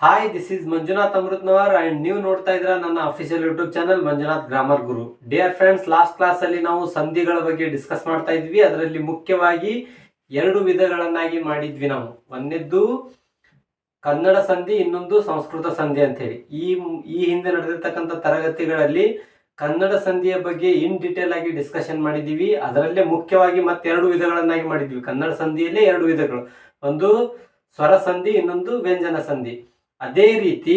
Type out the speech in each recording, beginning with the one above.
Hi this is Manjunath Amritnavar and ನೀವು ನೋಡ್ತಾ ಇದ್ರ ನನ್ನ official YouTube channel Manjunath grammar Guru dear friends last class ಅಲ್ಲಿ ನಾವು ಸಂಧಿಗಳ ಬಗ್ಗೆ ಡಿಸ್ಕಸ್ ಮಾಡ್ತಾ ಇದ್ವಿ. ಅದರಲ್ಲಿ ಮುಖ್ಯವಾಗಿ ಎರಡು ವಿಧಗಳನ್ನಾಗಿ ಮಾಡಿದ್ವಿ ನಾವು. ಒಂದಿದ್ದು ಕನ್ನಡ ಸಂಧಿ, ಇನ್ನೊಂದು ಸಂಸ್ಕೃತ ಸಂಧಿ ಅಂತ ಹೇಳಿ. ಈ ಈ ಹಿಂದೆ ನಡೆದಿರ್ತಕ್ಕಂಥ ತರಗತಿಗಳಲ್ಲಿ ಕನ್ನಡ ಸಂಧಿಯ ಬಗ್ಗೆ ಇನ್ ಡಿಟೇಲ್ ಆಗಿ ಡಿಸ್ಕಷನ್ ಮಾಡಿದ್ದೀವಿ. ಅದರಲ್ಲೇ ಮುಖ್ಯವಾಗಿ ಮತ್ತೆರಡು ವಿಧಗಳನ್ನಾಗಿ ಮಾಡಿದ್ವಿ. ಕನ್ನಡ ಸಂಧಿಯಲ್ಲೇ ಎರಡು ವಿಧಗಳು. ಒಂದು ಸ್ವರ ಸಂಧಿ, ಇನ್ನೊಂದು ವ್ಯಂಜನ ಸಂಧಿ. ಅದೇ ರೀತಿ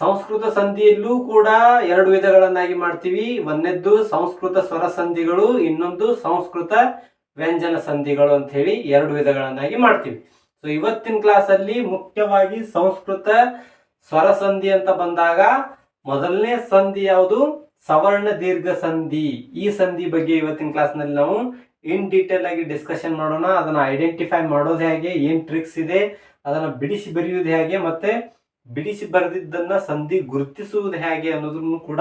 ಸಂಸ್ಕೃತ ಸಂಧಿಯಲ್ಲೂ ಕೂಡ ಎರಡು ವಿಧಗಳನ್ನಾಗಿ ಮಾಡ್ತೀವಿ. ಒಂದೆದ್ದು ಸಂಸ್ಕೃತ ಸ್ವರ ಸಂಧಿಗಳು, ಇನ್ನೊಂದು ಸಂಸ್ಕೃತ ವ್ಯಂಜನ ಸಂಧಿಗಳು ಅಂತ ಹೇಳಿ ಎರಡು ವಿಧಗಳನ್ನಾಗಿ ಮಾಡ್ತೀವಿ. ಸೊ ಇವತ್ತಿನ ಕ್ಲಾಸ್ ಅಲ್ಲಿ ಮುಖ್ಯವಾಗಿ ಸಂಸ್ಕೃತ ಸ್ವರ ಸಂಧಿ ಅಂತ ಬಂದಾಗ ಮೊದಲನೇ ಸಂಧಿ ಯಾವುದು? ಸವರ್ಣ ದೀರ್ಘ ಸಂಧಿ. ಈ ಸಂಧಿ ಬಗ್ಗೆ ಇವತ್ತಿನ ಕ್ಲಾಸ್ನಲ್ಲಿ ನಾವು ಇನ್ ಡೀಟೇಲ್ ಆಗಿ ಡಿಸ್ಕಷನ್ ಮಾಡೋಣ. ಅದನ್ನ ಐಡೆಂಟಿಫೈ ಮಾಡೋದು ಹೇಗೆ, ಏನ್ ಟ್ರಿಕ್ಸ್ ಇದೆ, ಅದನ್ನ ಬಿಡಿಸಿ ಬರೆಯುವುದು ಹೇಗೆ, ಮತ್ತೆ ಬಿಡಿಸಿ ಬರೆದಿದ್ದನ್ನ ಸಂಧಿ ಗುರುತಿಸುವುದು ಹೇಗೆ ಅನ್ನೋದನ್ನು ಕೂಡ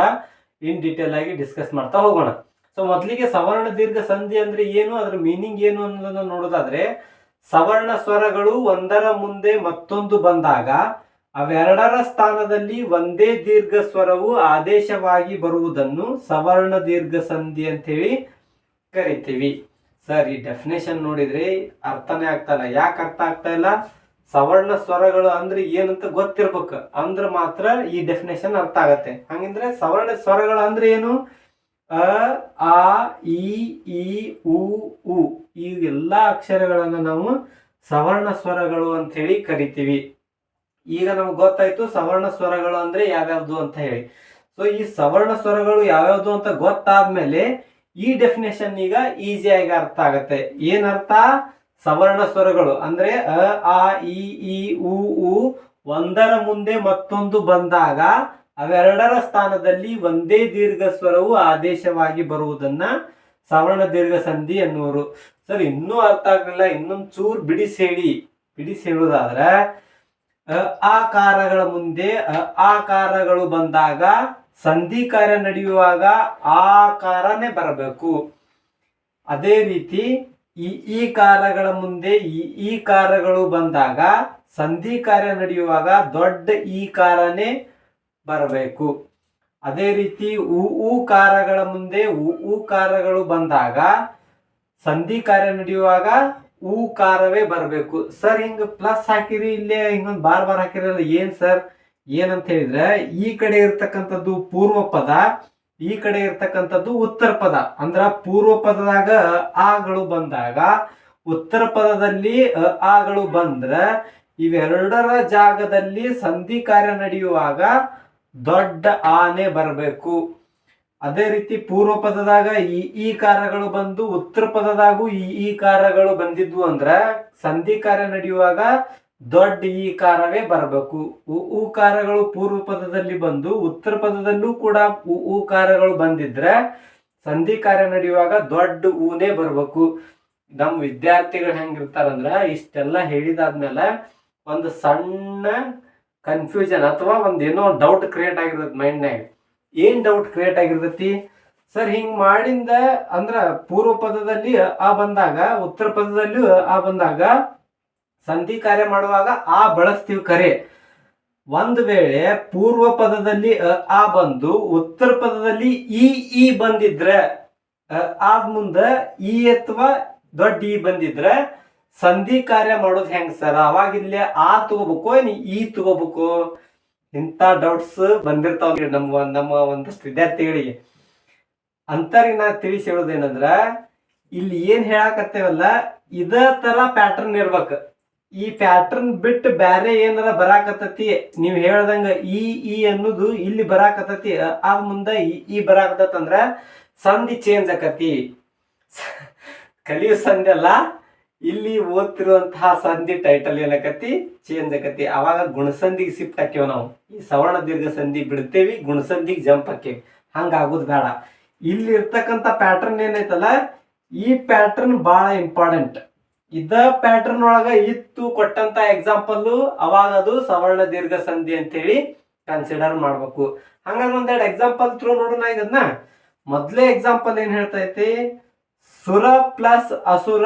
ಇನ್ ಡೀಟೇಲ್ ಆಗಿ ಡಿಸ್ಕಸ್ ಮಾಡ್ತಾ ಹೋಗೋಣ. ಸೊ ಮೊದಲಿಗೆ ಸವರ್ಣ ದೀರ್ಘ ಸಂಧಿ ಅಂದ್ರೆ ಏನು? ಅದರ ಮೀನಿಂಗ್ ಏನು ಅನ್ನೋದನ್ನ ನೋಡೋದಾದ್ರೆ, ಸವರ್ಣ ಸ್ವರಗಳು ಒಂದರ ಮುಂದೆ ಮತ್ತೊಂದು ಬಂದಾಗ, ಅವೆರಡರ ಸ್ಥಾನದಲ್ಲಿ ಒಂದೇ ದೀರ್ಘ ಸ್ವರವು ಆದೇಶವಾಗಿ ಬರುವುದನ್ನು ಸವರ್ಣ ದೀರ್ಘ ಸಂಧಿ ಅಂತ ಹೇಳಿ ಕರಿತೀವಿ. ಸರ್, ಈ ಡೆಫಿನೇಷನ್ ನೋಡಿದ್ರೆ ಅರ್ಥನೇ ಆಗ್ತಾ ಇಲ್ಲ. ಯಾಕೆ ಅರ್ಥ ಆಗ್ತಾ ಇಲ್ಲ? ಸವರ್ಣ ಸ್ವರಗಳು ಅಂದ್ರೆ ಏನಂತ ಗೊತ್ತಿರ್ಬೇಕು. ಅಂದ್ರ ಮಾತ್ರ ಈ ಡೆಫಿನೇಷನ್ ಅರ್ಥ ಆಗತ್ತೆ. ಹಂಗಂದ್ರೆ ಸವರ್ಣ ಸ್ವರಗಳು ಅಂದ್ರೆ ಏನು? ಅ, ಆ ಇ ಈ, ಉ ಉ. ಈ ಎಲ್ಲಾ ಅಕ್ಷರಗಳನ್ನ ನಾವು ಸವರ್ಣ ಸ್ವರಗಳು ಅಂತ ಹೇಳಿ ಕರಿತೀವಿ. ಈಗ ನಮ್ಗೆ ಗೊತ್ತಾಯ್ತು ಸವರ್ಣ ಸ್ವರಗಳು ಅಂದ್ರೆ ಯಾವ್ಯಾವ್ದು ಅಂತ ಹೇಳಿ. ಸೊ ಈ ಸವರ್ಣ ಸ್ವರಗಳು ಯಾವ್ಯಾವ್ದು ಅಂತ ಗೊತ್ತಾದ್ಮೇಲೆ ಈ ಡೆಫಿನೇಷನ್ ಈಗ ಈಸಿಯಾಗಿ ಅರ್ಥ ಆಗತ್ತೆ. ಏನ್ ಅರ್ಥ? ಸವರ್ಣ ಸ್ವರಗಳು ಅಂದ್ರೆ ಅ, ಆ, ಇ ಈ ಉ ಉ ಒಂದರ ಮುಂದೆ ಮತ್ತೊಂದು ಬಂದಾಗ ಅವೆರಡರ ಸ್ಥಾನದಲ್ಲಿ ಒಂದೇ ದೀರ್ಘ ಸ್ವರವು ಆದೇಶವಾಗಿ ಬರುವುದನ್ನ ಸವರ್ಣ ದೀರ್ಘ ಸಂಧಿ ಎನ್ನುವರು. ಸರ್, ಇನ್ನೂ ಅರ್ಥ ಆಗಲಿಲ್ಲ, ಇನ್ನೊಂದು ಚೂರ್ ಬಿಡಿಸಿ ಹೇಳಿ ಬಿಡಿಸಿ ಹೇಳುವುದಾದ್ರೆ ಅ, ಆಕಾರಗಳ ಮುಂದೆ, ಅ, ಆಕಾರಗಳು ಬಂದಾಗ ಸಂಧಿ ಕಾರ್ಯ ನಡೆಯುವಾಗ ಆಕಾರನೇ ಬರಬೇಕು. ಅದೇ ರೀತಿ ಈ ಈ ಕಾರಗಳ ಮುಂದೆ ಈ ಈ ಕಾರಗಳು ಬಂದಾಗ ಸಂಧಿ ಕಾರ್ಯ ನಡೆಯುವಾಗ ದೊಡ್ಡ ಈ ಕಾರನೇ ಬರಬೇಕು. ಅದೇ ರೀತಿ ಉ ಊ ಕಾರಗಳ ಮುಂದೆ ಉ ಊ ಕಾರಗಳು ಬಂದಾಗ ಸಂಧಿ ಕಾರ್ಯ ನಡೆಯುವಾಗ ಊ ಕಾರವೇ ಬರಬೇಕು. ಸರ್, ಹಿಂಗ ಪ್ಲಸ್ ಹಾಕಿರಿ, ಇಲ್ಲೇ ಹಿಂಗೊಂದು ಬಾರ್ ಬಾರ್ ಹಾಕಿರಲ್ಲ, ಏನ್ ಸರ್? ಏನಂತ ಹೇಳಿದ್ರೆ ಈ ಕಡೆ ಇರ್ತಕ್ಕಂಥದ್ದು ಪೂರ್ವ ಪದ ಈ ಕಡೆ ಇರ್ತಕ್ಕಂಥದ್ದು ಉತ್ತರ ಪದ, ಅಂದ್ರ ಪೂರ್ವ ಪದದಾಗ ಆಗಳು ಬಂದಾಗ, ಉತ್ತರ ಪದದಲ್ಲಿ ಆಗಳು ಬಂದ್ರ ಇವೆರಡರ ಜಾಗದಲ್ಲಿ ಸಂಧಿ ಕಾರ್ಯ ನಡೆಯುವಾಗ ದೊಡ್ಡ ಆನೆ ಬರಬೇಕು. ಅದೇ ರೀತಿ ಪೂರ್ವ ಪದದಾಗ ಈ ಈ ಕಾರಗಳು ಬಂದು, ಉತ್ತರ ಪದದಾಗೂ ಈ ಈ ಕಾರಗಳು ಬಂದಿದ್ವು ಅಂದ್ರ ಸಂಧಿ ಕಾರ್ಯ ನಡೆಯುವಾಗ ದೊಡ್ಡ ಈ ಕಾರವೇ ಬರಬೇಕು. ಉ ಕಾರಗಳು ಪೂರ್ವ ಪದದಲ್ಲಿ ಬಂದು ಉತ್ತರ ಪದದಲ್ಲೂ ಕೂಡ ಉ ಕಾರಗಳು ಬಂದಿದ್ರೆ ಸಂಧಿ ಕಾರ್ಯ ನಡೆಯುವಾಗ ದೊಡ್ಡ ಊನೇ ಬರಬೇಕು. ನಮ್ಮ ವಿದ್ಯಾರ್ಥಿಗಳು ಹೆಂಗಿರ್ತಾರಂದ್ರ ಇಷ್ಟೆಲ್ಲ ಹೇಳಿದಾದ್ಮೇಲೆ ಒಂದು ಸಣ್ಣ ಕನ್ಫ್ಯೂಷನ್ ಅಥವಾ ಒಂದ್ ಏನೋ ಡೌಟ್ ಕ್ರಿಯೇಟ್ ಆಗಿರ್ತೈತಿ ಮೈಂಡ್ನಾಗ ಏನ್ ಡೌಟ್ ಕ್ರಿಯೇಟ್ ಆಗಿರ್ತೈತಿ? ಸರ್, ಹಿಂಗ್ ಮಾಡಿಂದ ಅಂದ್ರ ಪೂರ್ವ ಪದದಲ್ಲಿ ಆ ಬಂದಾಗ, ಉತ್ತರ ಪದದಲ್ಲೂ ಆ ಬಂದಾಗ ಸಂಧಿ ಕಾರ್ಯ ಮಾಡುವಾಗ ಆ ಬಳಸ್ತೀವಿ ಕರೆ. ಒಂದು ವೇಳೆ ಪೂರ್ವ ಪದದಲ್ಲಿ ಅ, ಆ ಬಂದು ಉತ್ತರ ಪದದಲ್ಲಿ ಈ ಈ ಬಂದಿದ್ರೆ ಆದ ಮುಂದೆ ಈ ಅಥವಾ ದೊಡ್ಡ ಈ ಬಂದಿದ್ರೆ ಸಂಧಿ ಕಾರ್ಯ ಮಾಡೋದು ಹೆಂಗ್ ಸರ್? ಇಲ್ಲೇ ಆ ತಗೋಬೇಕು ಏನ್ ಈ ತಗೋಬೇಕು? ಇಂಥ ಡೌಟ್ಸ್ ಬಂದಿರ್ತಾವ ನಮ್ಮ ನಮ್ಮ ಒಂದಷ್ಟು ವಿದ್ಯಾರ್ಥಿಗಳಿಗೆ. ಅಂತರಿಗೆ ನಾ ತಿಳಿಸಿ ಹೇಳೋದೇನಂದ್ರ ಇಲ್ಲಿ ಏನ್ ಹೇಳಾಕತ್ತೇವಲ್ಲ ಇದ ತರ ಪ್ಯಾಟರ್ನ್ ಇರ್ಬೇಕು. ಈ ಪ್ಯಾಟರ್ನ್ ಬಿಟ್ಟು ಬ್ಯಾರೆ ಏನಾರ ಬರಾಕತ್ತತಿ? ನೀವು ಹೇಳ್ದಂಗ ಈ ಈ ಅನ್ನೋದು ಇಲ್ಲಿ ಬರಾಕತ್ತತಿ. ಆ ಮುಂದೆ ಈ ಬರಾಕತ್ತಂದ್ರ ಸಂಧಿ ಚೇಂಜ್ ಆಕತಿ. ಕಲಿಯೋ ಸಂಧಿ ಅಲ್ಲ, ಇಲ್ಲಿ ಓದ್ತಿರುವಂತಹ ಸಂಧಿ ಟೈಟಲ್ ಏನಕತಿ? ಚೇಂಜ್ ಆಕತಿ. ಅವಾಗ ಗುಣಸಂಧಿಗೆ ಶಿಫ್ಟ್ ಹಾಕೇವ್ ನಾವು. ಈ ಸವರ್ಣ ದೀರ್ಘ ಸಂಧಿ ಬಿಡ್ತೇವಿ, ಗುಣಸಂಧಿಗೆ ಜಂಪ್ ಹಾಕೇವಿ ಹಂಗ ಆಗೋದು ಬೇಡ. ಇಲ್ಲಿ ಇರ್ತಕ್ಕಂಥ ಪ್ಯಾಟರ್ನ್ ಏನೈತಲ್ಲ ಈ ಪ್ಯಾಟರ್ನ್ ಬಹಳ ಇಂಪಾರ್ಟೆಂಟ್ ಇದ ಪ್ಯಾಟರ್ನ್ ಒಳಗ ಇತ್ತು ಕೊಟ್ಟಂತ ಎಕ್ಸಾಂಪಲ್ ಅವಾಗ ಅದು ಸವರ್ಣ ದೀರ್ಘ ಸಂಧಿ ಅಂತ ಹೇಳಿ ಕನ್ಸಿಡರ್ ಮಾಡ್ಬೇಕು. ಹಂಗಾದ್ರೆ ಒಂದೆರಡು ಎಕ್ಸಾಂಪಲ್ ಥ್ರೂ ನೋಡೋಣ ಇದನ್ನ. ಮೊದ್ಲೇ ಎಕ್ಸಾಂಪಲ್ ಏನ್ ಹೇಳ್ತಾ ಐತಿ? ಸುರ ಪ್ಲಸ್ ಅಸುರ,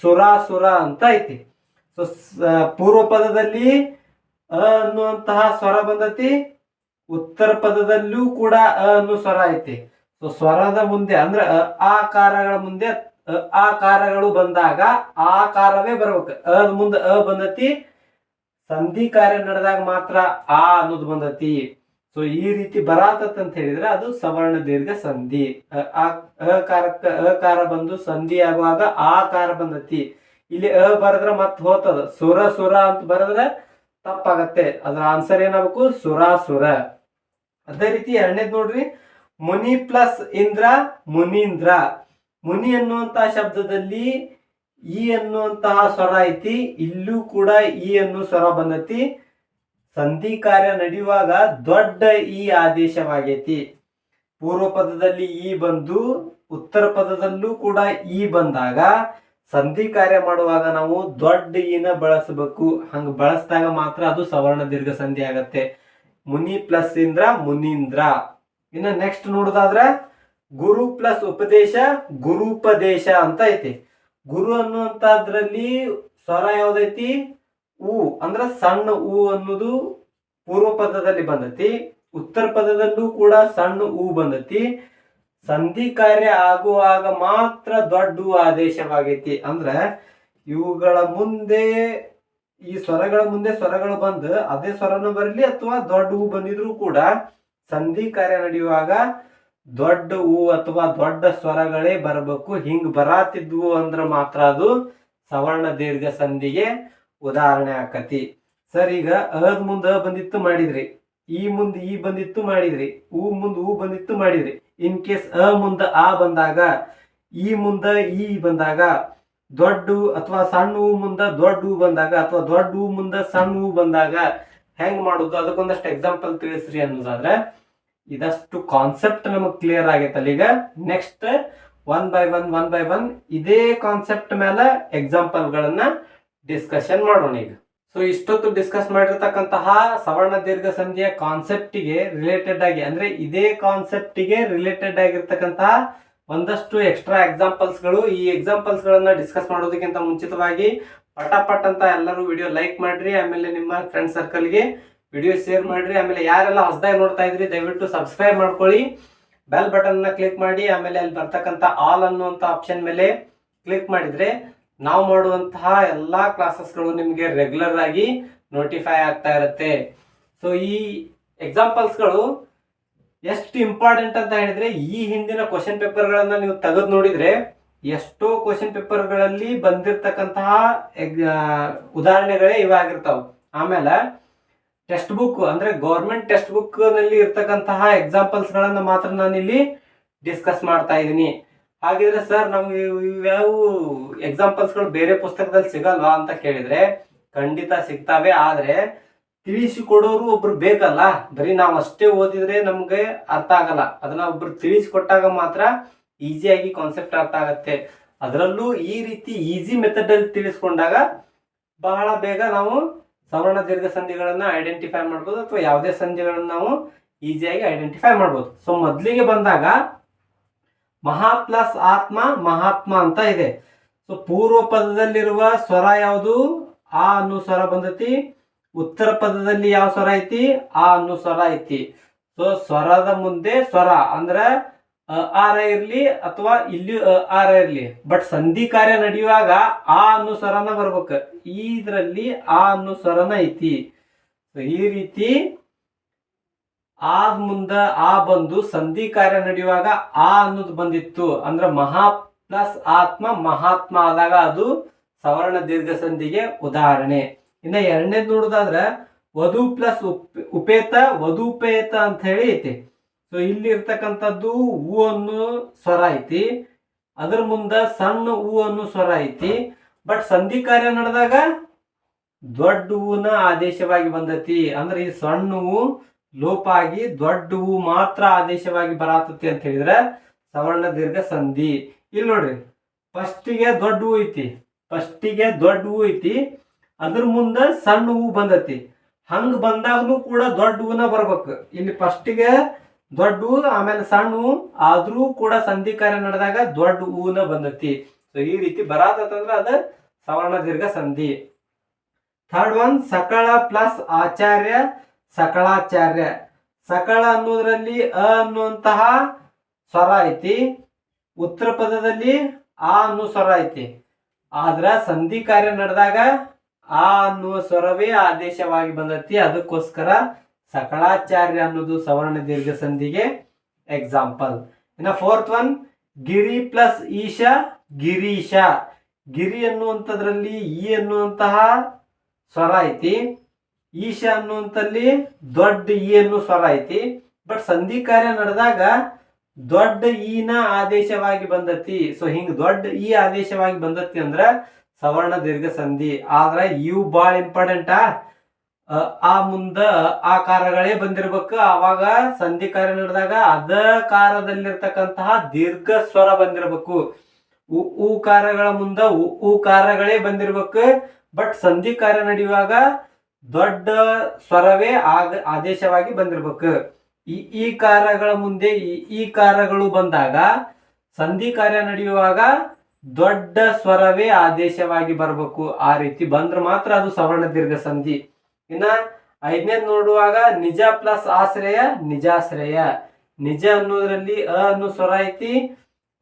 ಸುರಾಸುರ ಅಂತ ಐತಿ. ಸೊ ಪೂರ್ವ ಪದದಲ್ಲಿ ಅ ಅನ್ನುವಂತಹ ಸ್ವರ ಬಂದತಿ. ಉತ್ತರ ಪದದಲ್ಲೂ ಕೂಡ ಅ ಅನ್ನು ಸ್ವರ ಐತಿ. ಸೊ ಸ್ವರದ ಮುಂದೆ ಅಂದ್ರೆ ಅ ಆಕಾರಗಳ ಮುಂದೆ ಆಕಾರಗಳು ಬಂದಾಗ ಆಕಾರವೇ ಬರ್ಬೇಕು. ಅ ಮುಂದೆ ಅ ಬಂದತಿ, ಸಂಧಿ ಕಾರ್ಯ ನಡೆದಾಗ ಮಾತ್ರ ಆ ಅನ್ನೋದು ಬಂದತಿ. ಸೊ ಈ ರೀತಿ ಬರಾತತ್ ಅಂತ ಹೇಳಿದ್ರೆ ಅದು ಸವರ್ಣ ದೀರ್ಘ ಸಂಧಿ. ಅಕಾರಕ್ಕ ಅಕಾರ ಬಂದು ಸಂಧಿ ಆಗುವಾಗ ಆಕಾರ ಬಂದತಿ. ಇಲ್ಲಿ ಅ ಬರದ್ರ ಮತ್ ಹೋತದ. ಸುರ ಸುರ ಅಂತ ಬರದ್ರ ತಪ್ಪಾಗತ್ತೆ. ಅದ್ರ ಆನ್ಸರ್ ಏನಾಗಬೇಕು? ಸುರ ಸುರ. ಅದೇ ರೀತಿ ಎರಡನೇದ್ ನೋಡ್ರಿ. ಮುನಿ ಪ್ಲಸ್ ಇಂದ್ರ, ಮುನೀಂದ್ರ. ಮುನಿ ಅನ್ನುವಂತಹ ಶಬ್ದದಲ್ಲಿ ಈ ಅನ್ನುವಂತಹ ಸ್ವರ ಐತಿ, ಇಲ್ಲೂ ಕೂಡ ಈ ಅನ್ನೋ ಸ್ವರ ಬಂದತಿ. ಸಂಧಿ ಕಾರ್ಯ ನಡೆಯುವಾಗ ದೊಡ್ಡ ಈ ಆದೇಶವಾಗೈತಿ. ಪೂರ್ವ ಪದದಲ್ಲಿ ಈ ಬಂದು, ಉತ್ತರ ಪದದಲ್ಲೂ ಕೂಡ ಈ ಬಂದಾಗ ಸಂಧಿ ಕಾರ್ಯ ಮಾಡುವಾಗ ನಾವು ದೊಡ್ಡ ಈನ ಬಳಸಬೇಕು. ಹಂಗ ಬಳಸಿದಾಗ ಮಾತ್ರ ಅದು ಸವರ್ಣ ದೀರ್ಘ ಸಂಧಿ ಆಗತ್ತೆ. ಮುನಿ ಪ್ಲಸ್ ಇಂದ್ರ, ಮುನೀಂದ್ರ. ಇನ್ನ ನೆಕ್ಸ್ಟ್ ನೋಡೋದಾದ್ರೆ ಗುರು ಪ್ಲಸ್ ಉಪದೇಶ, ಗುರುಪದೇಶ ಅಂತ ಐತಿ. ಗುರು ಅನ್ನುವಂಥದ್ರಲ್ಲಿ ಸ್ವರ ಯಾವ್ದೈತಿ? ಉ, ಅಂದ್ರ ಸಣ್ಣ ಉ ಅನ್ನೋದು ಪೂರ್ವ ಪದದಲ್ಲಿ ಬಂದತಿ. ಉತ್ತರ ಪದದಲ್ಲೂ ಕೂಡ ಸಣ್ಣ ಉ ಬಂದತಿ. ಸಂಧಿ ಕಾರ್ಯ ಆಗುವಾಗ ಮಾತ್ರ ದೊಡ್ಡ ಆದೇಶವಾಗೈತಿ. ಅಂದ್ರ ಇವುಗಳ ಮುಂದೆ, ಈ ಸ್ವರಗಳ ಮುಂದೆ ಸ್ವರಗಳು ಬಂದು ಅದೇ ಸ್ವರನು ಬರಲಿ ಅಥವಾ ದೊಡ್ಡ ಹೂ ಬಂದಿದ್ರು ಕೂಡ ಸಂಧಿ ಕಾರ್ಯ ನಡೆಯುವಾಗ ದೊಡ್ಡ ಹೂ ಅಥವಾ ದೊಡ್ಡ ಸ್ವರಗಳೇ ಬರಬೇಕು. ಹಿಂಗ್ ಬರಾತಿದ್ವು ಅಂದ್ರ ಮಾತ್ರ ಅದು ಸವರ್ಣ ದೀರ್ಘ ಸಂಧಿಗೆ ಉದಾಹರಣೆ ಆಕತಿ. ಸರ್, ಈಗ ಅದ್ ಮುಂದ ಬಂದಿತ್ತು ಮಾಡಿದ್ರಿ. ಈ ಮುಂದ್ ಈ ಬಂದಿತ್ತು ಮಾಡಿದ್ರಿ. ಹೂ ಮುಂದ್ ಹೂ ಬಂದಿತ್ತು ಮಾಡಿದ್ರಿ. ಇನ್ ಕೇಸ್ ಅ ಮುಂದ ಆ ಬಂದಾಗ, ಈ ಮುಂದ ಈ ಬಂದಾಗ, ದೊಡ್ಡ ಅಥವಾ ಸಣ್ಣ ಹೂ ಮುಂದ ದೊಡ್ಡ ಹೂ ಬಂದಾಗ ಅಥವಾ ದೊಡ್ಡ ಹೂ ಮುಂದ ಸಣ್ಣ ಹೂ ಬಂದಾಗ ಹೆಂಗ್ ಮಾಡುದು? ಅದಕ್ಕೊಂದಷ್ಟು ಎಕ್ಸಾಂಪಲ್ ತಿಳಿಸ್ರಿ ಅನ್ನೋದಾದ್ರೆ ಇದಷ್ಟು ಕಾನ್ಸೆಪ್ಟ್ ನಮಗೆ ಕ್ಲಿಯರ್ ಆಗೈತಲ್ಲ ಈಗ next one by one one by one ಇದೇ ಕಾನ್ಸೆಪ್ಟ್ ಮೇಲೆ ಎಕ್ಸಾಂಪಲ್ ಗಳನ್ನ ಡಿಸ್ಕಷನ್ ಮಾಡೋಣ ಈಗ. ಸೊ ಇಷ್ಟೊತ್ತು ಡಿಸ್ಕಸ್ ಮಾಡಿರ್ತಕ್ಕಂತಹ ಸವರ್ಣ ದೀರ್ಘ ಸಂಧಿಯ ಕಾನ್ಸೆಪ್ಟಿಗೆ ರಿಲೇಟೆಡ್ ಆಗಿ, ಅಂದ್ರೆ ಇದೇ ಕಾನ್ಸೆಪ್ಟಿಗೆ ರಿಲೇಟೆಡ್ ಆಗಿರ್ತಕ್ಕಂತಹ ಒಂದಷ್ಟು ಎಕ್ಸ್ಟ್ರಾ ಎಕ್ಸಾಂಪಲ್ಸ್ಗಳು ಈ ಎಕ್ಸಾಂಪಲ್ಸ್ ಗಳನ್ನ ಡಿಸ್ಕಸ್ ಮಾಡೋದಕ್ಕಿಂತ ಮುಂಚಿತವಾಗಿ ಪಟಾಪಟ್ ಅಂತ ಎಲ್ಲರೂ ವಿಡಿಯೋ ಲೈಕ್ ಮಾಡ್ರಿ. ಆಮೇಲೆ ನಿಮ್ಮ ಫ್ರೆಂಡ್ ಸರ್ಕಲ್ಗೆ ವಿಡಿಯೋ ಶೇರ್ ಮಾಡ್ರಿ, ಆಮೇಲೆ ಯಾರೆಲ್ಲ ಹೊಸದಾಗಿ ನೋಡ್ತಾ ಇದ್ರಿ, ದಯವಿಟ್ಟು ಸಬ್ಸ್ಕ್ರೈಬ್ ಮಾಡ್ಕೊಳ್ಳಿ. ಬೆಲ್ ಬಟನ್ನ ಕ್ಲಿಕ್ ಮಾಡಿ, ಆಮೇಲೆ ಅಲ್ಲಿ ಬರ್ತಕ್ಕಂಥ ಆಲ್ ಅನ್ನುವಂತ ಆಪ್ಷನ್ ಮೇಲೆ ಕ್ಲಿಕ್ ಮಾಡಿದ್ರೆ ನಾವು ಮಾಡುವಂತಹ ಎಲ್ಲಾ ಕ್ಲಾಸಸ್ಗಳು ನಿಮಗೆ ರೆಗ್ಯುಲರ್ ಆಗಿ ನೋಟಿಫೈ ಆಗ್ತಾ ಇರುತ್ತೆ. ಸೊ ಈ ಎಕ್ಸಾಂಪಲ್ಸ್ಗಳು ಎಷ್ಟು ಇಂಪಾರ್ಟೆಂಟ್ ಅಂತ ಹೇಳಿದ್ರೆ, ಈ ಹಿಂದಿನ ಕ್ವಶನ್ ಪೇಪರ್ಗಳನ್ನು ನೀವು ತೆಗೆದು ನೋಡಿದ್ರೆ ಎಷ್ಟೋ ಕ್ವಶನ್ ಪೇಪರ್ಗಳಲ್ಲಿ ಬಂದಿರತಕ್ಕಂತಹ ಉದಾಹರಣೆಗಳೇ ಇವಾಗಿರ್ತಾವ. ಆಮೇಲೆ ಟೆಕ್ಸ್ಟ್ ಬುಕ್ ಅಂದ್ರೆ ಗೌರ್ಮೆಂಟ್ ಟೆಕ್ಸ್ಟ್ ಬುಕ್ನಲ್ಲಿ ಇರ್ತಕ್ಕಂತಹ ಎಕ್ಸಾಂಪಲ್ಸ್ ಗಳನ್ನ ಮಾತ್ರ ನಾನು ಇಲ್ಲಿ ಡಿಸ್ಕಸ್ ಮಾಡ್ತಾ ಇದ್ದೀನಿ. ಹಾಗಿದ್ರೆ ಸರ್ ನಮ್ಗೆ ಇವ್ಯಾವ ಎಕ್ಸಾಂಪಲ್ಸ್ಗಳು ಬೇರೆ ಪುಸ್ತಕದಲ್ಲಿ ಸಿಗಲ್ವಾ ಅಂತ ಕೇಳಿದ್ರೆ ಖಂಡಿತ ಸಿಗ್ತಾವೆ. ಆದ್ರೆ ತಿಳಿಸಿಕೊಡೋರು ಒಬ್ರು ಬೇಕಲ್ಲ, ಬರೀ ನಾವು ಅಷ್ಟೇ ಓದಿದ್ರೆ ನಮ್ಗೆ ಅರ್ಥ ಆಗಲ್ಲ. ಅದನ್ನ ಒಬ್ರು ತಿಳಿಸಿಕೊಟ್ಟಾಗ ಮಾತ್ರ ಈಸಿಯಾಗಿ ಕಾನ್ಸೆಪ್ಟ್ ಅರ್ಥ ಆಗತ್ತೆ. ಅದರಲ್ಲೂ ಈ ರೀತಿ ಈಸಿ ಮೆಥಡ್ ಅಲ್ಲಿ ತಿಳಿಸ್ಕೊಂಡಾಗ ಬಹಳ ಬೇಗ ನಾವು ಸವರ್ಣ ದೀರ್ಘ ಸಂಧಿಗಳನ್ನು ಐಡೆಂಟಿಫೈ ಮಾಡ್ಬೋದು ಅಥವಾ ಯಾವುದೇ ಸಂಧಿಗಳನ್ನ ನಾವು ಈಸಿಯಾಗಿ ಐಡೆಂಟಿಫೈ ಮಾಡ್ಬೋದು. ಸೊ ಮೊದಲಿಗೆ ಬಂದಾಗ ಮಹಾ ಪ್ಲಸ್ ಆತ್ಮ ಮಹಾತ್ಮ ಅಂತ ಇದೆ. ಸೊ ಪೂರ್ವ ಪದದಲ್ಲಿರುವ ಸ್ವರ ಯಾವುದು? ಆ ಅನ್ನು ಸ್ವರ ಬಂದತಿ. ಉತ್ತರ ಪದದಲ್ಲಿ ಯಾವ ಸ್ವರ ಐತಿ? ಆ ಅನ್ನು ಸ್ವರ ಐತಿ. ಸೊ ಸ್ವರದ ಮುಂದೆ ಸ್ವರ ಅಂದ್ರ ಆರ ಇರಲಿ ಅಥವಾ ಇಲ್ಲಿ ಆರ ಇರಲಿ. ಬಟ್ ಸಂಧಿ ಕಾರ್ಯ ನಡೆಯುವಾಗ ಆ ಅನುಸರಣ ಸ್ವರನ ಬರ್ಬೇಕು. ಇದ್ರಲ್ಲಿ ಆ ಅನುಸರಣ ಐತಿ. ಈ ರೀತಿ ಆದ ಮುಂದ ಆ ಬಂದು ಸಂಧಿ ಕಾರ್ಯ ನಡೆಯುವಾಗ ಆ ಅನ್ನೋದು ಬಂದಿತ್ತು. ಅಂದ್ರ ಮಹಾ ಪ್ಲಸ್ ಆತ್ಮ ಮಹಾತ್ಮ ಆದಾಗ ಅದು ಸವರ್ಣ ದೀರ್ಘ ಸಂಧಿಗೆ ಉದಾಹರಣೆ. ಇನ್ನ ಎರಡನೇದು ನೋಡುದಾದ್ರೆ ವಧು ಪ್ಲಸ್ ಉಪೇತ ವಧುಪೇತ ಅಂತ ಹೇಳಿ ಐತಿ. ಸೊ ಇಲ್ಲಿ ಇರ್ತಕ್ಕಂಥದ್ದು ಹೂ ಅನ್ನು ಸ್ವರ ಐತಿ. ಅದ್ರ ಮುಂದ ಸಣ್ಣ ಹೂ ಅನ್ನು ಸ್ವರ ಐತಿ. ಬಟ್ ಸಂಧಿ ಕಾರ್ಯ ನಡೆದಾಗ ದೊಡ್ಡ ಹೂನ ಆದೇಶವಾಗಿ ಬಂದತಿ. ಅಂದ್ರೆ ಈ ಸಣ್ಣ ಹೂ ಲೋಪ ಆಗಿ ದೊಡ್ಡ ಹೂ ಮಾತ್ರ ಆದೇಶವಾಗಿ ಬರಾತತಿ ಅಂತ ಹೇಳಿದ್ರೆ ಸವರ್ಣ ದೀರ್ಘ ಸಂಧಿ. ಇಲ್ಲಿ ನೋಡ್ರಿ ಫಸ್ಟಿಗೆ ದೊಡ್ಡ ಹೂ ಐತಿ. ಫಸ್ಟಿಗೆ ದೊಡ್ಡ ಹೂ ಐತಿ. ಅದ್ರ ಮುಂದ ಸಣ್ಣ ಹೂ ಬಂದತಿ. ಹಂಗ ಬಂದಾಗ್ಲೂ ಕೂಡ ದೊಡ್ಡ ಹೂನ ಬರ್ಬೇಕು. ಇಲ್ಲಿ ಫಸ್ಟಿಗೆ ದೊಡ್ಡ ಊ ಆಮೇಲೆ ಸಣ್ಣ ಹೂ ಆದ್ರೂ ಕೂಡ ಸಂಧಿ ಕಾರ್ಯ ನಡೆದಾಗ ದೊಡ್ಡ ಊನ ಬಂದತಿ. ಸೊ ಈ ರೀತಿ ಬರಾತಂದ್ರ ಅದ ಸವರ್ಣ ದೀರ್ಘ ಸಂಧಿ. ಥರ್ಡ್ ಒನ್ ಸಕಳ ಪ್ಲಸ್ ಆಚಾರ್ಯ, ಸಕಳಾಚಾರ್ಯ. ಸಕಳ ಅನ್ನೋದ್ರಲ್ಲಿ ಅ ಅನ್ನುವಂತಹ ಸ್ವರ ಐತಿ. ಉತ್ತರ ಪದದಲ್ಲಿ ಆ ಅನ್ನೋ ಸ್ವರ ಐತಿ. ಆದ್ರ ಸಂಧಿ ಕಾರ್ಯ ನಡೆದಾಗ ಆ ಅನ್ನುವ ಸ್ವರವೇ ಆದೇಶವಾಗಿ ಬಂದತಿ. ಅದಕ್ಕೋಸ್ಕರ ಸಕಳಾಚಾರ್ಯ ಅನ್ನೋದು ಸವರ್ಣ ದೀರ್ಘ ಸಂಧಿಗೆ ಎಕ್ಸಾಂಪಲ್ ಇನ್ನ ಫೋರ್ತ್ ಒನ್ ಗಿರಿ ಪ್ಲಸ್ ಈಶ, ಗಿರೀಶ. ಗಿರಿ ಅನ್ನುವಂಥದ್ರಲ್ಲಿ ಈ ಅನ್ನುವಂತಹ ಸ್ವರ ಐತಿ. ಈಶ ಅನ್ನುವಂಥಲ್ಲಿ ದೊಡ್ಡ ಈ ಅನ್ನು ಸ್ವರ ಐತಿ. ಬಟ್ ಸಂಧಿ ಕಾರ್ಯ ನಡೆದಾಗ ದೊಡ್ಡ ಈನ ಆದೇಶವಾಗಿ ಬಂದತಿ. ಸೊ ಹಿಂಗ್ ದೊಡ್ಡ ಈ ಆದೇಶವಾಗಿ ಬಂದತಿ ಅಂದ್ರ ಸವರ್ಣ ದೀರ್ಘ ಸಂಧಿ. ಆದ್ರೆ ಇವು ಬಹಳ ಇಂಪಾರ್ಟೆಂಟಾ ಆ ಮುಂದ ಆ ಕಾರಗಳೇ ಬಂದಿರ್ಬೇಕು. ಅವಾಗ ಸಂಧಿ ಕಾರ್ಯ ನಡೆದಾಗ ಅದ ಕಾರದಲ್ಲಿರ್ತಕ್ಕಂತಹ ದೀರ್ಘ ಸ್ವರ ಬಂದಿರ್ಬೇಕು. ಉ ಕಾರಗಳ ಮುಂದ ಉ ಕಾರಗಳೇ ಬಂದಿರ್ಬೇಕು. ಬಟ್ ಸಂಧಿ ಕಾರ್ಯ ನಡೆಯುವಾಗ ದೊಡ್ಡ ಸ್ವರವೇ ಆಗ, ಆದೇಶವಾಗಿ ಬಂದಿರ್ಬೇಕು. ಈ ಈ ಕಾರಗಳ ಮುಂದೆ ಈ ಈ ಕಾರಗಳು ಬಂದಾಗ ಸಂಧಿ ಕಾರ್ಯ ನಡೆಯುವಾಗ ದೊಡ್ಡ ಸ್ವರವೇ ಆದೇಶವಾಗಿ ಬರಬೇಕು. ಆ ರೀತಿ ಬಂದ್ರೆ ಮಾತ್ರ ಅದು ಸವರ್ಣ ದೀರ್ಘ ಸಂಧಿ. ಇನ್ನ ಐದನೇದ್ ನೋಡುವಾಗ ನಿಜ ಪ್ಲಸ್ ಆಶ್ರಯ ನಿಜಾಶ್ರಯ ನಿಜ ಅನ್ನೋದ್ರಲ್ಲಿ ಅ ಅನ್ನು ಸ್ವರ ಐತಿ,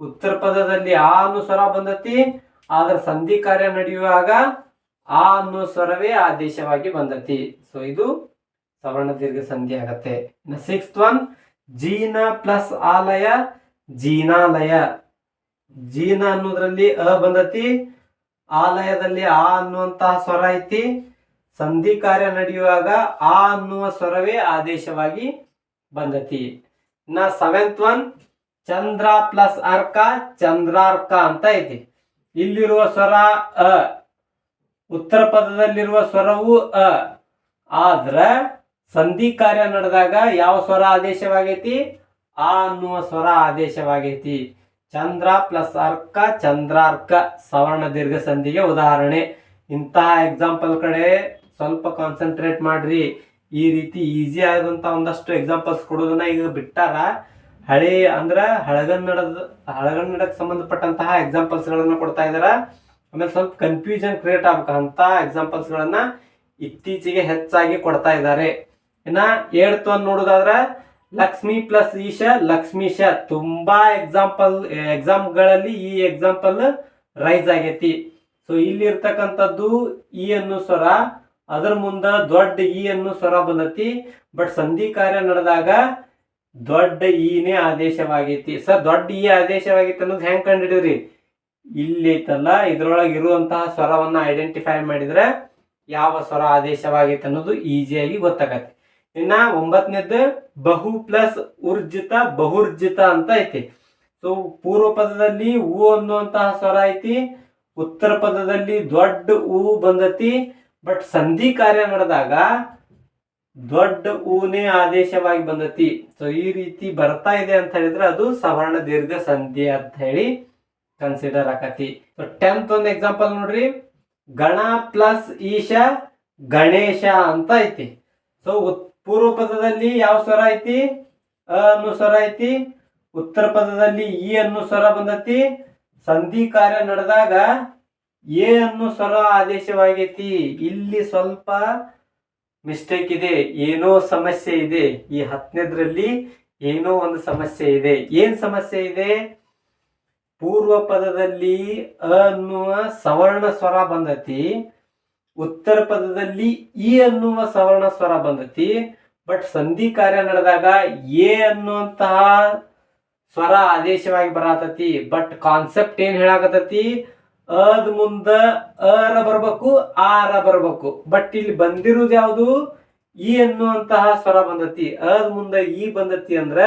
ಉತ್ತರ ಪದದಲ್ಲಿ ಆ ಅನ್ನು ಸ್ವರ ಬಂದತಿ. ಆದ್ರ ಸಂಧಿ ಕಾರ್ಯ ನಡೆಯುವಾಗ ಆ ಅನ್ನೋ ಸ್ವರವೇ ಆದೇಶವಾಗಿ ಬಂದತಿ. ಸೊ ಇದು ಸವರ್ಣ ದೀರ್ಘ ಸಂಧಿ ಆಗತ್ತೆ. ಇನ್ನು ಸಿಕ್ಸ್ತ್ ಒನ್ ಜೀನ ಪ್ಲಸ್ ಆಲಯ, ಜೀನಾಲಯ. ಜೀನ ಅನ್ನೋದ್ರಲ್ಲಿ ಅ ಬಂದತಿ, ಆಲಯದಲ್ಲಿ ಆ ಅನ್ನುವಂತಹ ಸ್ವರ ಐತಿ. ಸಂಧಿ ಕಾರ್ಯ ನಡೆಯುವಾಗ ಆ ಅನ್ನುವ ಸ್ವರವೇ ಆದೇಶವಾಗಿ ಬಂದತಿ. ಇನ್ನ ಸೆವೆಂತ್ ಒನ್ ಚಂದ್ರ ಪ್ಲಸ್ ಅರ್ಕ, ಚಂದ್ರಾರ್ಕ ಅಂತ ಐತಿ. ಇಲ್ಲಿರುವ ಸ್ವರ ಅ, ಉತ್ತರ ಪದದಲ್ಲಿರುವ ಸ್ವರವು ಅ. ಆದ್ರ ಸಂಧಿ ಕಾರ್ಯ ನಡೆದಾಗ ಯಾವ ಸ್ವರ ಆದೇಶವಾಗೈತಿ? ಆ ಅನ್ನುವ ಸ್ವರ ಆದೇಶವಾಗೈತಿ. ಚಂದ್ರ ಪ್ಲಸ್ ಅರ್ಕ, ಚಂದ್ರಾರ್ಕ, ಸವರ್ಣ ದೀರ್ಘ ಸಂಧಿಗೆ ಉದಾಹರಣೆ. ಇಂತಹ ಎಕ್ಸಾಂಪಲ್ ಕಡೆ ಸ್ವಲ್ಪ ಕಾನ್ಸಂಟ್ರೇಟ್ ಮಾಡ್ರಿ. ಈ ರೀತಿ ಈಸಿ ಆದಂತ ಒಂದಷ್ಟು ಎಕ್ಸಾಂಪಲ್ಸ್ ಕೊಡೋದನ್ನ ಈಗ ಬಿಟ್ಟಾರ. ಹಳೆ ಅಂದ್ರೆ ಹಳಗನ್ನಡದ ಹಳಗನ್ನಡಕ್ಕೆ ಸಂಬಂಧಪಟ್ಟಂತಹ ಎಕ್ಸಾಂಪಲ್ಸ್ ಗಳನ್ನ ಕೊಡ್ತಾ ಇದಾರ. ಆಮೇಲೆ ಸ್ವಲ್ಪ ಕನ್ಫ್ಯೂಷನ್ ಕ್ರಿಯೇಟ್ ಆಗ್ಬೇಕು ಅಂತ ಎಕ್ಸಾಂಪಲ್ಸ್ ಗಳನ್ನ ಇತ್ತೀಚೆಗೆ ಹೆಚ್ಚಾಗಿ ಕೊಡ್ತಾ ಇದ್ದಾರೆ ಇನ್ನ ಹೇಳ್ತು ಅಂತ ನೋಡೋದಾದ್ರೆ ಲಕ್ಷ್ಮಿ ಪ್ಲಸ್ ಈಶ ಲಕ್ಷ್ಮೀಶ ತುಂಬಾ ಎಕ್ಸಾಂಪಲ್ ಎಕ್ಸಾಮ್ಗಳಲ್ಲಿ ಈ ಎಕ್ಸಾಂಪಲ್ ರೈಸ್ ಆಗೈತಿ. ಸೊ ಇಲ್ಲಿರ್ತಕ್ಕಂಥದ್ದು ಈ ಅನ್ನೋ ಸ್ವರ ಅದ್ರ ಮುಂದ ದೊಡ್ಡ ಈ ಅನ್ನು ಸ್ವರ ಬಂದತಿ. ಬಟ್ ಸಂಧಿ ಕಾರ್ಯ ನಡೆದಾಗ ದೊಡ್ಡ ಇನೇ ಆದೇಶವಾಗೈತಿ. ಸರ್ ದೊಡ್ಡ ಈ ಆದೇಶವಾಗೈತಿ ಅನ್ನೋದು ಹೆಂಗ್ ಕಂಡಿಡಿದ್ರಿ? ಇಲ್ಲಿ ಐತಲ್ಲ ಇದ್ರೊಳಗೆ ಇರುವಂತಹ ಸ್ವರವನ್ನ ಐಡೆಂಟಿಫೈ ಮಾಡಿದ್ರೆ ಯಾವ ಸ್ವರ ಆದೇಶವಾಗೈತೆ ಅನ್ನೋದು ಈಸಿಯಾಗಿ ಗೊತ್ತಾಗತ್ತೆ. ಇನ್ನ ಒಂಬತ್ತನೇದು ಬಹು ಪ್ಲಸ್ ಊರ್ಜಿತ, ಬಹುರ್ಜಿತ ಅಂತ ಐತಿ. ಸೊ ಪೂರ್ವ ಪದದಲ್ಲಿ ಹೂ ಅನ್ನುವಂತಹ ಸ್ವರ ಐತಿ. ಉತ್ತರ ಪದದಲ್ಲಿ ದೊಡ್ಡ ಹೂ ಬಂದತಿ. ಬಟ್ ಸಂಧಿ ಕಾರ್ಯ ನಡೆದಾಗ ದೊಡ್ಡ ಊನೇ ಆದೇಶವಾಗಿ ಬಂದತಿ. ಸೊ ಈ ರೀತಿ ಬರ್ತಾ ಇದೆ ಅಂತ ಹೇಳಿದ್ರೆ ಅದು ಸವರ್ಣ ದೀರ್ಘ ಸಂಧಿ ಅಂತ ಹೇಳಿ ಕನ್ಸಿಡರ್ ಆಕತಿ. ಸೊ ಟೆಂತ್ ಒಂದು ಎಕ್ಸಾಂಪಲ್ ನೋಡ್ರಿ. ಗಣ ಪ್ಲಸ್ ಈಶ ಗಣೇಶ ಅಂತ ಐತಿ. ಸೊ ಪೂರ್ವ ಪದದಲ್ಲಿ ಯಾವ ಸ್ವರ ಐತಿ? ಅ ಅನ್ನೋ ಸ್ವರ ಐತಿ. ಉತ್ತರ ಪದದಲ್ಲಿ ಈ ಅನ್ನೋ ಸ್ವರ ಬಂದತಿ. ಸಂಧಿ ಕಾರ್ಯ ನಡೆದಾಗ ಎ ಅನ್ನು ಸ್ವರ ಆದೇಶವಾಗೈತಿ? ಇಲ್ಲಿ ಸ್ವಲ್ಪ ಮಿಸ್ಟೇಕ್ ಇದೆ, ಏನೋ ಸಮಸ್ಯೆ ಇದೆ. ಈ ಹತ್ತನೇದ್ರಲ್ಲಿ ಏನೋ ಒಂದು ಸಮಸ್ಯೆ ಇದೆ. ಏನ್ ಸಮಸ್ಯೆ ಇದೆ? ಪೂರ್ವ ಪದದಲ್ಲಿ ಅ ಅನ್ನುವ ಸವರ್ಣ ಸ್ವರ ಬಂದತಿ. ಉತ್ತರ ಪದದಲ್ಲಿ ಇ ಅನ್ನುವ ಸವರ್ಣ ಸ್ವರ ಬಂದತಿ. ಬಟ್ ಸಂಧಿ ಕಾರ್ಯ ನಡೆದಾಗ ಎ ಅನ್ನುವಂತಹ ಸ್ವರ ಆದೇಶವಾಗಿ ಬರತತಿ. ಬಟ್ ಕಾನ್ಸೆಪ್ಟ್ ಏನ್ ಹೇಳಾಕತತಿ ಅದ್ ಮುಂದ ಅರ ಬರ್ಬೇಕು, ಆರ ಬರ್ಬೇಕು. ಬಟ್ ಇಲ್ಲಿ ಬಂದಿರೋದು ಯಾವುದು? ಈ ಅನ್ನುವಂತಹ ಸ್ವರ ಬಂದತಿ. ಅದ್ ಮುಂದ ಈ ಬಂದತಿ ಅಂದ್ರ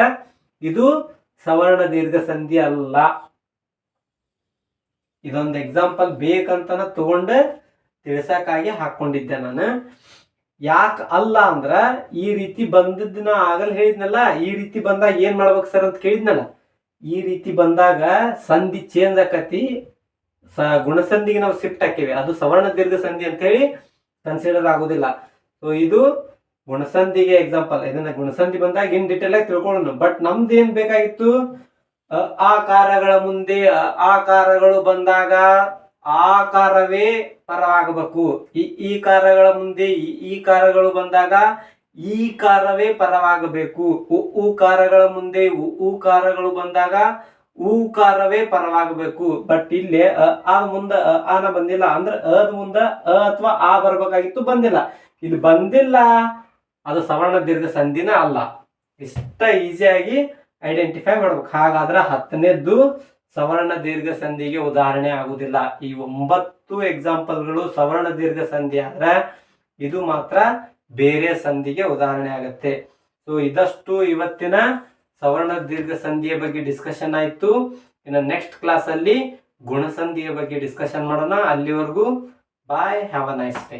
ಇದು ಸವರ್ಣ ದೀರ್ಘ ಸಂಧಿ ಅಲ್ಲ. ಇದೊಂದು ಎಕ್ಸಾಂಪಲ್ ಬೇಕಂತನ ತಗೊಂಡ ತಿಳ್ಸಕ್ಕಾಗಿ ಹಾಕೊಂಡಿದ್ದೆ ನಾನು. ಯಾಕ ಅಲ್ಲ ಅಂದ್ರ ಈ ರೀತಿ ಬಂದದ್ದು ನಾ ಆಗಲ್ ಹೇಳಿದ್ನಲ್ಲ, ಈ ರೀತಿ ಬಂದಾಗ ಏನ್ ಮಾಡ್ಬೇಕು ಸರ್ ಅಂತ ಕೇಳಿದ್ನಲ್ಲ. ಈ ರೀತಿ ಬಂದಾಗ ಸಂಧಿ ಚೇಂಜ್ ಆಕತಿ. ಸ ಗುಣಸಂಧಿಗೆ ನಾವು ಶಿಫ್ಟ್ ಹಾಕಿವಿ. ಅದು ಸವರ್ಣ ದೀರ್ಘ ಸಂಧಿ ಅಂತ ಹೇಳಿ ಕನ್ಸಿಡರ್ ಆಗೋದಿಲ್ಲ ಸೊ ಇದು ಗುಣಸಂಧಿಗೆ ಎಕ್ಸಾಂಪಲ್ ಇದನ್ನ ಗುಣಸಂಧಿ ಬಂದಾಗ ಇನ್ ಡಿಟೇಲ್ ಆಗಿ ತಿಳ್ಕೊಳ್ಳೋಣ. ಬಟ್ ನಮ್ದು ಏನ್ ಬೇಕಾಗಿತ್ತು? ಆಕಾರಗಳ ಮುಂದೆ ಆಕಾರಗಳು ಬಂದಾಗ ಆಕಾರವೇ ಪರವಾಗಬೇಕು ಈ ಈ ಕಾರಗಳ ಮುಂದೆ, ಈ ಕಾರಗಳು ಬಂದಾಗ ಈ ಕಾರವೇ ಪರವಾಗಬೇಕು. ಉ ಕಾರಗಳ ಮುಂದೆ ಉ ಕಾರಗಳು ಬಂದಾಗ ಊಕಾರವೇ ಪರವಾಗಬೇಕು. ಬಟ್ ಇಲ್ಲಿ, ಅ ಮುಂದ ಆನ ಬಂದಿಲ್ಲ ಅಂದ್ರೆ ಅದ ಮುಂದ ಅ ಅಥವಾ ಆ ಬರ್ಬೇಕಾಗಿತ್ತು ಬಂದಿಲ್ಲ. ಇಲ್ಲಿ ಬಂದಿಲ್ಲ, ಅದು ಸವರ್ಣ ದೀರ್ಘ ಸಂಧಿನ ಅಲ್ಲ. ಇಷ್ಟ ಈಸಿಯಾಗಿ ಐಡೆಂಟಿಫೈ ಮಾಡ್ಬೇಕು. ಹಾಗಾದ್ರೆ ಹತ್ತನೇದ್ದು ಸವರ್ಣ ದೀರ್ಘ ಸಂಧಿಗೆ ಉದಾಹರಣೆ ಆಗುದಿಲ್ಲ. ಈ ಒಂಬತ್ತು ಎಕ್ಸಾಂಪಲ್ಗಳು ಸವರ್ಣ ದೀರ್ಘ ಸಂಧಿ ಆದ್ರೆ ಇದು ಮಾತ್ರ ಬೇರೆ ಸಂಧಿಗೆ ಉದಾಹರಣೆ ಆಗುತ್ತೆ. ಸೊ ಇದಷ್ಟು ಇವತ್ತಿನ ಸವರ್ಣ ದೀರ್ಘ ಸಂಧಿಯ ಬಗ್ಗೆ ಡಿಸ್ಕಷನ್ ಆಯ್ತು. ಇನ್ನು ನೆಕ್ಸ್ಟ್ ಕ್ಲಾಸ್ ಅಲ್ಲಿ ಗುಣಸಂಧಿಯ ಬಗ್ಗೆ ಡಿಸ್ಕಷನ್ ಮಾಡೋಣ. ಅಲ್ಲಿವರೆಗೂ bye have a nice day